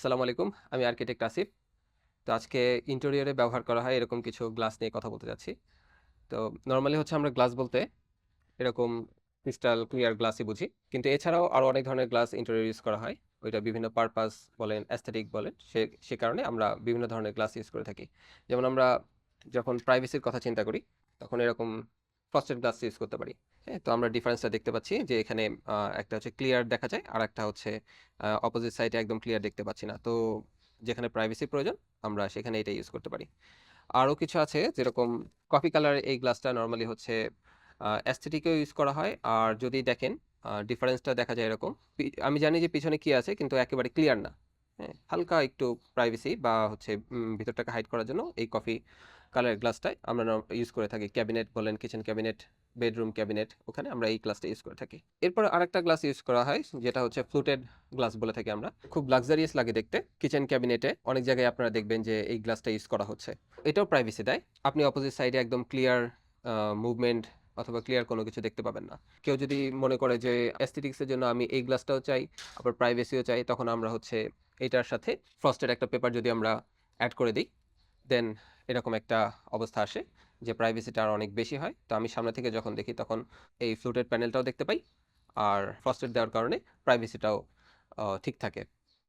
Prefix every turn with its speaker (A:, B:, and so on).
A: আসসালামু আলাইকুম, আমি আর্কিটেক্ট আসিফ। তো আজকে ইন্টেরিয়রে ব্যবহার করা হয় এরকম কিছু গ্লাস নিয়ে কথা বলতে যাচ্ছি। তো নর্মালি হচ্ছে আমরা গ্লাস বলতে এরকম ক্রিস্টাল ক্লিয়ার গ্লাসই বুঝি। কিন্তু এছাড়াও আরও অনেক ধরনের গ্লাস ইন্টেরিয়র ইউজ করা হয়। ওইটা বিভিন্ন পারপাস বলেন অ্যাস্থেটিক বলেন, সে সে কারণে আমরা বিভিন্ন ধরনের গ্লাস ইউজ করে থাকি। যেমন আমরা যখন প্রাইভেসির কথা চিন্তা করি, তখন এরকম ফ্রস্টেড গ্লাস ইউজ করতে পারি। হ্যাঁ তো আমরা ডিফারেন্সটা দেখতে পাচ্ছি যে এখানে একটা হচ্ছে ক্লিয়ার দেখা যায়, আর একটা হচ্ছে অপোজিট সাইডে একদম ক্লিয়ার দেখতে পাচ্ছি না। তো যেখানে প্রাইভেসি প্রয়োজন, আমরা সেখানে এটা ইউজ করতে পারি। আরও কিছু আছে যেরকম কফি কালার এই গ্লাসটা নর্মালি হচ্ছে অ্যাস্থেটিকেও ইউজ করা হয়। আর যদি দেখেন ডিফারেন্সটা দেখা যায় এরকম আমি জানি যে পিছনে কি আছে, কিন্তু একেবারে ক্লিয়ার না। হালকা একটু প্রাইভেসি বা হচ্ছে ভিতরটাকে হাইড করার জন্য এই কফি কালার গ্লাসটাই আমরা ইউজ করে থাকি। ক্যাবিনেট বলেন কিচেন ক্যাবিনেট বেডরুম ক্যাবিনেট ওখানে আমরা এই গ্লাসটা ইউজ করে থাকি। এরপর আরেকটা গ্লাস ইউজ করা হয়, যেটা হচ্ছে ফ্লুটেড গ্লাস বলে থাকি আমরা। খুব লাক্সারিয়াস লাগে দেখতে। কিচেন ক্যাবিনেটে অনেক জায়গায় আপনারা দেখবেন যে এই গ্লাসটা ইউজ করা হচ্ছে। এটাও প্রাইভেসি দেয়। আপনি অপোজিট সাইডে একদম ক্লিয়ার মুভমেন্ট অথবা ক্লিয়ার কোনো কিছু দেখতে পাবেন না। কেউ যদি মনে করে যে অ্যাস্থেটিক্সের জন্য আমি এই গ্লাসটাও চাই, আবার প্রাইভেসিও চাই, তখন আমরা হচ্ছে এটার সাথে ফ্রস্টেড একটা পেপার যদি আমরা অ্যাড করে দিই দেন এরকম একটা অবস্থা আসে যে প্রাইভেসিটা আর অনেক বেশি হয়। তো আমি সামনে থেকে যখন দেখি তখন এই ফ্লুটেড প্যানেলটাও দেখতে পাই, আর ফ্রস্টেড দেওয়ার কারণে প্রাইভেসিটাও ঠিক থাকে।